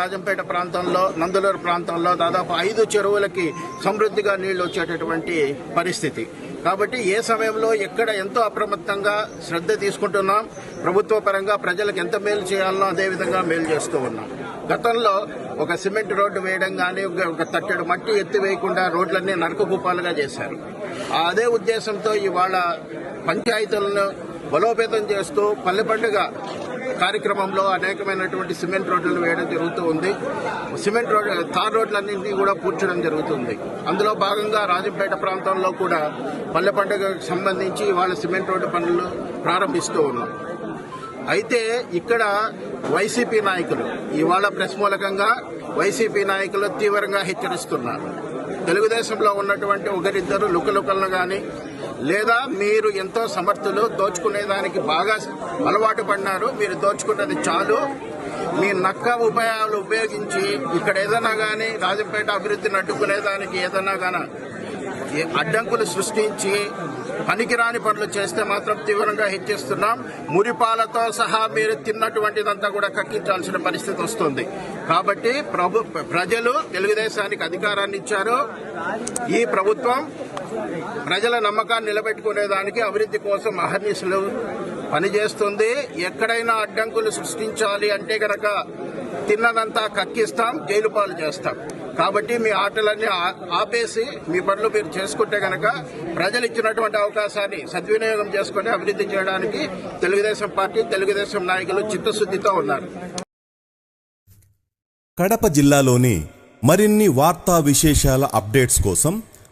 రాజంపేట ప్రాంతంలో నందులూరు ప్రాంతంలో దాదాపు ఐదు చెరువులకి సమృద్ధిగా నీళ్ళు వచ్చేటటువంటి పరిస్థితి. కాబట్టి ఏ సమయంలో ఎక్కడ ఎంతో అప్రమత్తంగా శ్రద్ధ తీసుకుంటున్నాం ప్రభుత్వ పరంగా ప్రజలకు ఎంత మేలు చేయాలనో అదే విధంగా మేలు చేస్తూ ఉన్నాం. గతంలో ఒక సిమెంట్ రోడ్డు వేయడం కానీ ఒక ఒక తట్టెడు మట్టి ఎత్తి వేయకుండా రోడ్లన్నీ నరకగుపాలుగా చేశారు. ఆ అదే ఉద్దేశంతో ఇవాళ పంచాయతీలను బలోపేతం చేస్తూ పల్లె పండుగ కార్యక్రమంలో అనేకమైనటువంటి సిమెంట్ రోడ్లను వేయడం జరుగుతూ ఉంది. సిమెంట్ రోడ్ తార్ రోడ్లన్నింటినీ కూడా పూడ్చడం జరుగుతుంది. అందులో భాగంగా రాజంపేట ప్రాంతంలో కూడా పల్లె పండుగకు సంబంధించి వాళ్ళ సిమెంట్ రోడ్డు పనులు ప్రారంభిస్తూ ఉన్నాం. అయితే ఇక్కడ వైసీపీ నాయకులు ఇవాళ ప్రెస్ మూలకంగా వైసీపీ నాయకులు తీవ్రంగా హెచ్చరిస్తున్నారు. తెలుగుదేశంలో ఉన్నటువంటి ఒకరిద్దరు లుకలుకలను కానీ లేదా మీరు ఎంతో సమర్థులు దోచుకునేదానికి బాగా అలవాటు పడినారు మీరు దోచుకున్నది చాలు. మీ నక్క ఉపాయాలు ఉపయోగించి ఇక్కడ ఏదైనా కానీ రాజంపేట అభివృద్ధిని అడ్డుకునేదానికి ఏదైనా కానీ అడ్డంకులు సృష్టించి పనికిరాని పనులు చేస్తే మాత్రం తీవ్రంగా హెచ్చిస్తున్నాం మురిపాలతో సహా మీరు తిన్నటువంటిదంతా కూడా కక్కించాల్సిన పరిస్థితి వస్తుంది. కాబట్టి ప్రభు ప్రజలు తెలుగుదేశానికి అధికారాన్ని ఇచ్చారు. ఈ ప్రభుత్వం ప్రజల నమ్మకాన్ని నిలబెట్టుకునేదానికి అభివృద్ధి కోసం అహర్నిశలు పనిచేస్తుంది. ఎక్కడైనా అడ్డంకులు సృష్టించాలి అంటే గనక తిన్నదంతా కక్కిస్తాం జైలు పాలు చేస్తాం. కాబట్టి మీ ఆటలన్నీ ఆ- ఆపేసి మీ పనులు మీరు చేసుకుంటే కనుక ప్రజలు ఇచ్చినటువంటి అవకాశాన్ని సద్వినియోగం చేసుకుని అభివృద్ధి చేయడానికి తెలుగుదేశం పార్టీ తెలుగుదేశం నాయకులు చిత్తశుద్ధితో ఉన్నారు. కడప జిల్లాలోని మరిన్ని వార్తా విశేషాల అప్డేట్స్ కోసం